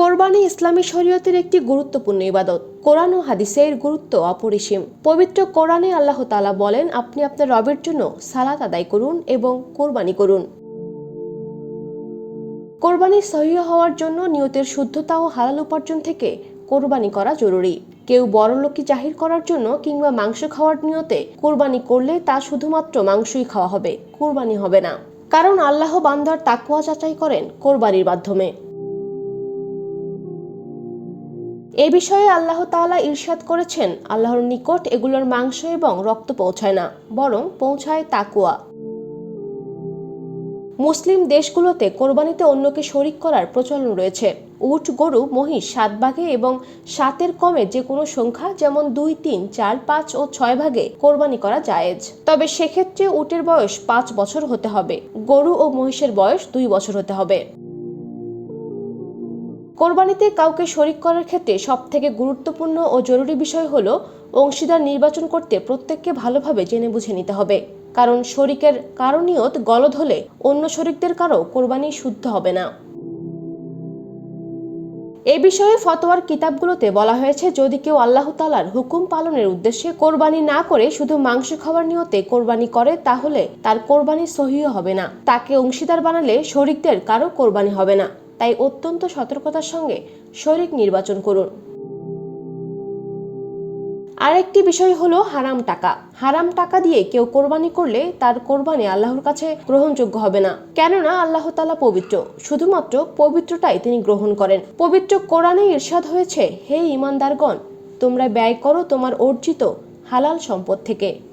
কোরবানি ইসলামী শরীয়তের একটি গুরুত্বপূর্ণ ইবাদত। কোরআন ও হাদিসের গুরুত্ব অপরিসীম। পবিত্র কোরআনে আল্লাহ তালা বলেন, আপনি আপনার রবের জন্য সালাত আদায় করুন এবং কোরবানি করুন। কোরবানি সহিহ হওয়ার জন্য নিয়তের শুদ্ধতা ও হালাল উপার্জন থেকে কোরবানি করা জরুরি। কেউ বড়লোকি জাহির করার জন্য কিংবা মাংস খাওয়ার নিয়তে কোরবানি করলে তা শুধুমাত্র মাংসই খাওয়া হবে, কোরবানি হবে না। কারণ আল্লাহ বান্দার তাকুয়া যাচাই করেন কোরবানির মাধ্যমে। এ বিষয়ে আল্লাহ তাআলা ইরশাদ করেছেন, আল্লাহর নিকট এগুলোর মাংস এবং রক্ত পৌঁছায় না, বরং পৌঁছায় তাকুয়া। মুসলিম দেশগুলোতে কোরবানিতে অন্যকে শরিক করার প্রচলন রয়েছে। উট, গরু, মহিষ, সাত ভাগে এবং সাতের কমে যে কোনো সংখ্যা, যেমন দুই, তিন, চার, পাঁচ ও ছয় ভাগে কোরবানি করা জায়েজ। তবে সেক্ষেত্রে উটের বয়স পাঁচ বছর হতে হবে। গরু ও মহিষের বয়স দুই বছর হতে হবে। কোরবানিতে কাউকে শরিক করার ক্ষেত্রে সবথেকে গুরুত্বপূর্ণ ও জরুরি বিষয় হল অংশীদার নির্বাচন করতে প্রত্যেককে ভালোভাবে জেনে বুঝে নিতে হবে। কারণ শরিকের কারণীয়ত গলদ হলে অন্য শরিকদের কারও কোরবানি শুদ্ধ হবে না। এ বিষয়ে ফতোয়ার কিতাবগুলোতে বলা হয়েছে, যদি কেউ আল্লাহ তালার হুকুম পালনের উদ্দেশ্যে কোরবানি না করে শুধু মাংস খাওয়ার নিয়তে কোরবানি করে, তাহলে তার কোরবানি সহিহ হবে না। তাকে অংশীদার বানালে শরিকদের কারও কোরবানি হবে না। তাই অত্যন্ত সতর্কতার সঙ্গে শরিক নির্বাচন করুন। আরেকটি বিষয় হলো হারাম টাকা। হারাম টাকা দিয়ে কেউ কোরবানি করলে তার কোরবানি আল্লাহর কাছে গ্রহণযোগ্য হবে না। কেননা আল্লাহ তালা পবিত্র। শুধুমাত্র পবিত্রটাই তিনি গ্রহণ করেন। পবিত্র কোরআনে ইরশাদ হয়েছে, হে ইমানদারগণ তোমরা ব্যয় করো তোমার অর্জিত হালাল সম্পদ থেকে।